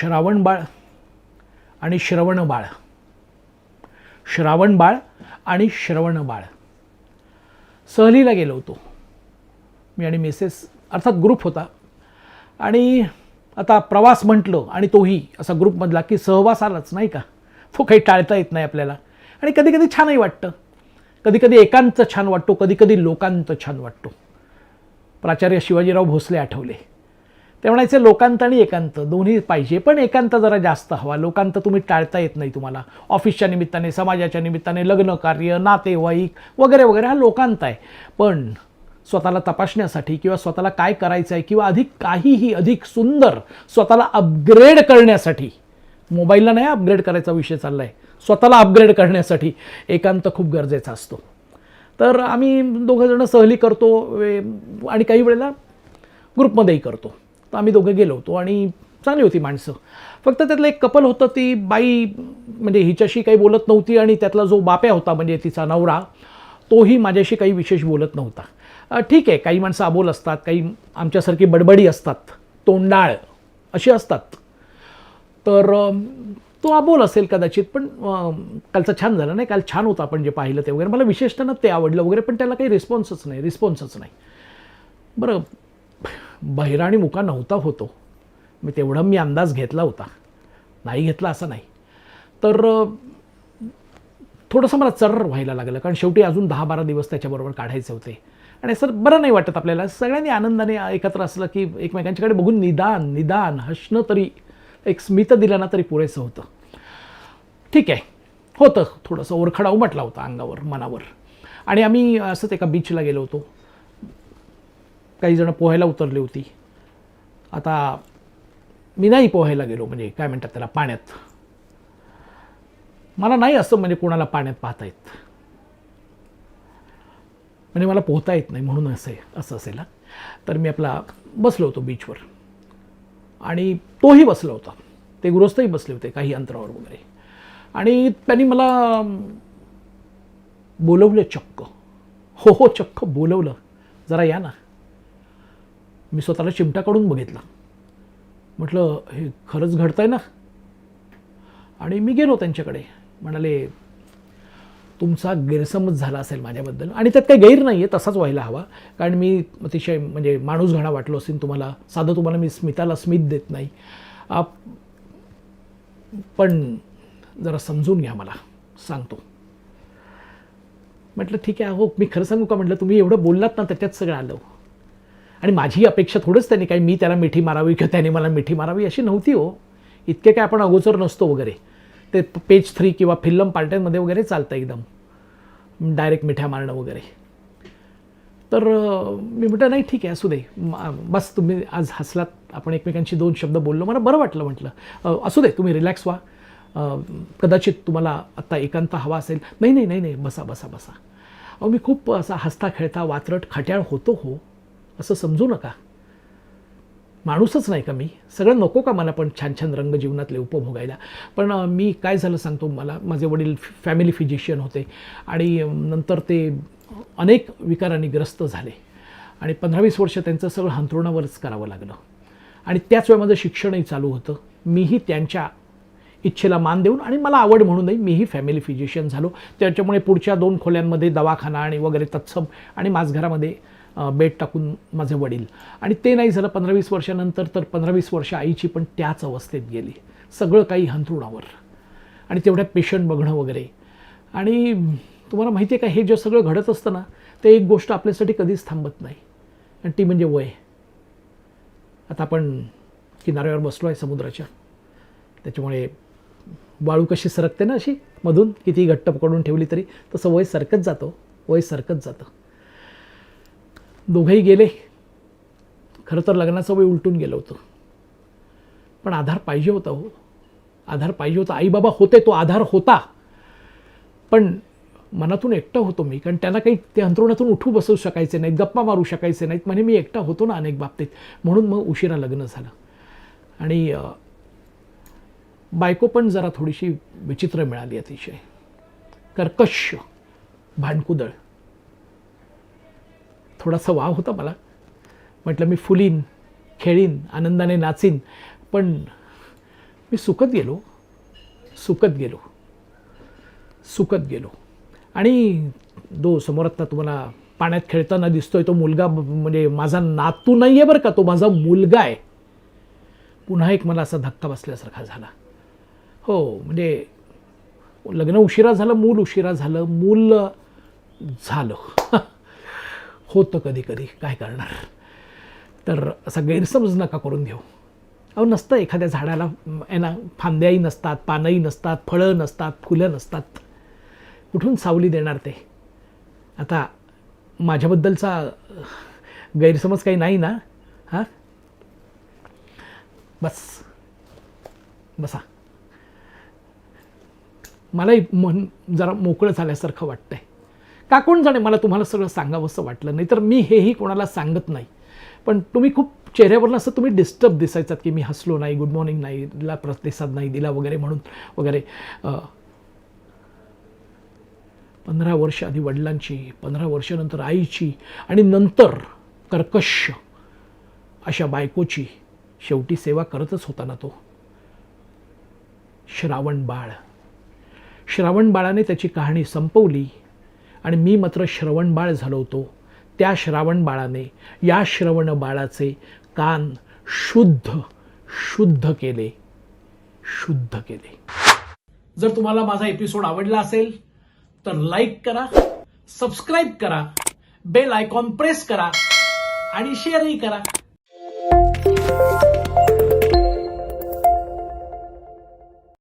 श्रावण बाळ आणि श्रवण बाळ. श्रावण बाळ आणि श्रवण बाळ. सहलीला गेलो होतो. मी आणि मिसेस अर्थात ग्रुप होता. आणि आता प्रवास म्हटलं आणि तोही असा ग्रुपमधला की सहवास आलाच नाही का? तो काही टाळता येत नाही आपल्याला. आणि कधी कधी छानही वाटतं. कधी कधी एकांचं छान वाटतो कधी कधी छान वाटतो. प्राचार्य शिवाजीराव भोसले आठवले. ते म्हणायचे लोकांत आणि एकांत दोन्ही पाहिजे पण एकांत जरा जास्त हवा. लोकांत तुम्ही टाळता येत नाही तुम्हाला. ऑफिसच्या निमित्ताने समाजाच्या निमित्ताने लग्न कार्य नातेवाईक वगैरे वगैरे हा लोकांत आहे. पण स्वतःला तपासण्यासाठी किंवा स्वतःला काय करायचं आहे किंवा अधिक काहीही अधिक सुंदर स्वतःला अपग्रेड करण्यासाठी मोबाईलला नाही अपग्रेड करायचा विषय चालला आहे स्वतःला अपग्रेड करण्यासाठी एकांत खूप गरजेचा असतो. तर आम्ही दोघंजणं सहली करतो आणि काही वेळेला ग्रुपमध्येही करतो. तर आम्ही दोघं गेलो होतो आणि चांगली होती माणसं. फक्त त्यातलं एक कपल होतं ती बाई म्हणजे हिच्याशी काही बोलत नव्हती आणि त्यातला जो बाप्या होता म्हणजे तिचा नवरा तोही माझ्याशी काही विशेष बोलत नव्हता. ठीक आहे काही माणसं अबोल असतात काही आमच्यासारखी बडबडी असतात तोंडाळ अशी असतात. तर तो अबोल असेल कदाचित पण कालचं छान झालं नाही काल छान होतं आपण जे पाहिलं ते वगैरे. मला विशेषतः ते आवडलं वगैरे पण त्याला काही रिस्पॉन्सच नाही रिस्पॉन्सच नाही. बरं बहिराणी मुका नव्हता होतो. मी तेवढा मी अंदाज घेतला होता. नाही घेतला असं नाही. तर थोडंसं मला चर्र व्हायला लागलं. कारण शेवटी अजून दहा बारा दिवस त्याच्याबरोबर काढायचे होते. आणि सर बरं नाही वाटत आपल्याला. सगळ्यांनी आनंदाने एकत्र असलं की एकमेकांच्याकडे बघून निदान निदान हसणं तरी एक स्मित दिलं ना तरी पुरेसं होतं. ठीक आहे. होतं. थोडंसं ओरखडा उमटला होता अंगावर मनावर. आणि आम्ही असंच एका बीचला गेलो होतो. काही जण पोहायला उतरली होती. आता मी नाही पोहायला गेलो म्हणजे काय म्हणतात त्याला पाण्यात. मला नाही असं म्हणजे कोणाला पाण्यात पाहता येत. म्हणजे मला पोहता येत नाही म्हणून असं आहे असं असेल तर मी आपला बसलो होतो बीचवर आणि तोही बसला होता. ते गृहस्थही बसले होते काही अंतरावर वगैरे. आणि त्यांनी मला बोलवलं चक्क. हो हो चक्क बोलवलं. जरा या ना. मी स्वतःला चिमटा काढून बघितला. म्हटलं हे खरंच घडतं आहे ना? आणि मी गेलो त्यांच्याकडे. म्हणाले तुमचा गैरसमज झाला असेल माझ्याबद्दल आणि त्यात काही गैर नाही आहे तसाच व्हायला हवा. कारण मी अतिशय म्हणजे माणूस घाणा वाटलो असेल तुम्हाला. साधं तुम्हाला मी स्मिताला स्मित देत नाही. आप पण जरा समजून घ्या मला. सांगतो. म्हटलं ठीक आहे हो मी खरं सांगू का? म्हटलं तुम्ही एवढं बोललात ना त्याच्यात सगळं आलं. आणि माझी अपेक्षा थोडंच त्यांनी काही मी त्याला मिठी मारावी किंवा त्याने मला मिठी मारावी अशी नव्हती हो. इतके काय आपण अगोचर नसतो वगैरे. ते पेज थ्री किंवा फिल्म पार्ट्यांमध्ये वगैरे चालतं एकदम. डायरेक्ट मिठ्या मारणं वगैरे. तर मी म्हटलं नाही ठीक आहे असू दे. बस तुम्ही आज हसलात. आपण एकमेकांशी दोन शब्द बोललो. मला बरं वाटलं म्हटलं. असू दे तुम्ही रिलॅक्स व्हा. कदाचित तुम्हाला आत्ता एकांत हवा असेल. नाही नाही नाही नाही. बसा बसा बसा. अहो मी खूप असा हसता खेळता वात्रट खट्याळ होतो हो. असं समजू नका. माणूसच नाही का मी? सगळं नको का मला पण छान छान रंग जीवनातले उपभोगायला? पण मी काय झालं सांगतो मला? माझे वडील फॅमिली फिजिशियन होते आणि नंतर ते अनेक विकारांनी ग्रस्त झाले. आणि पंधरा वीस वर्ष त्यांचं सगळं हंतरुणावरच करावं लागलं. आणि त्याच वेळी माझं शिक्षणही चालू होतं. मीही त्यांच्या इच्छेला मान देऊन आणि मला आवड म्हणूनही मीही फॅमिली फिजिशियन झालो. त्याच्यामुळे पुढच्या दोन खोल्यांमध्ये दवाखाना आणि वगैरे तत्सम आणि माझघरामध्ये बेड टाकून माझे वडील. आणि ते नाही झालं पंधरा वीस वर्षानंतर तर पंधरा वीस वर्ष आईची पण त्याच अवस्थेत गेली. सगळं काही हंतरुणावर. आणि तेवढ्या पेशंट बघणं वगैरे. आणि तुम्हाला माहिती आहे का हे जे सगळं घडत असतं ना ते एक गोष्ट आपल्यासाठी कधीच थांबत नाही. आणि ती म्हणजे वय. आता आपण किनाऱ्यावर बसलो आहे समुद्राच्या. त्याच्यामुळे वाळू कशी सरकते ना अशी? मधून किती घट्ट पकडून ठेवली तरी तसं वय सरकत जातं. वय सरकत जातं. दोघंही गेले. खरं तर लग्नाचं वय उलटून गेलं होतं. पण आधार पाहिजे होता हो. आधार पाहिजे होता. आई बाबा होते तो आधार होता. पण मनातून एकटा होतो मी कारण त्यांना काही ते अंतरुणातून उठू बसवू शकायचे नाहीत गप्पा मारू शकायचे नाहीत. म्हणजे मी एकटा होतो ना अनेक बाबतीत. म्हणून मग उशिरा लग्न झालं. आणि बायको पण जरा थोडीशी विचित्र मिळाली अतिशय. कर्कश भांडकुदळ. थोडासा वाव होता मला. म्हटलं मी फुलीन खेळीन आनंदाने नाचीन पण मी सुकत गेलो. सुकत गेलो. सुकत गेलो. आणि दो समोर तुम्हाला पाण्यात खेळताना दिसतोय तो मुलगा म्हणजे माझा नातू नाही आहे बरं का तो माझा मुलगा आहे. पुन्हा एक मला असा धक्का बसल्यासारखा झाला. हो म्हणजे लग्न उशिरा झालं मूल उशिरा झालं मूल झालं. होतं कधी कधी. काय करणार? तर असा गैरसमज नका करून घेऊ. अहो नसतं एखाद्या झाडाला म, ना फांद्याही नसतात पानंही नसतात फळं नसतात फुलं नसतात. कुठून सावली देणार ते? आता माझ्याबद्दलचा गैरसमज काही नाही ना? हां? बस. बसा. मलाही मन जरा मोकळं झाल्यासारखं वाटतंय. का कोण जाणे मला तुम्हाला सगळं सांगावंसं वाटलं. नाही तर मी हेही कोणाला सांगत नाही. पण तुम्ही खूप चेहऱ्यावरनं असं तुम्ही डिस्टर्ब दिसायचात की मी हसलो नाही गुड मॉर्निंग नाही दिला प्रतिसाद नाही दिला वगैरे म्हणून वगैरे. पंधरा वर्ष आधी वडिलांची पंधरा वर्षानंतर आईची आणि नंतर कर्कश अशा बायकोची शेवटी सेवा करतच होता ना तो. श्रावण बाळ. श्रावण बाळाने त्याची कहाणी संपवली. आणि मी मात्र श्रवणबाळ झालो होतो. त्या श्रावण बाळाने या श्रवण बाळाचे कान शुद्ध शुद्ध केले. शुद्ध केले. जर तुम्हाला माझा एपिसोड आवडला असेल तर लाईक करा सबस्क्राईब करा बेल आयकॉन प्रेस करा आणि शेअरही करा.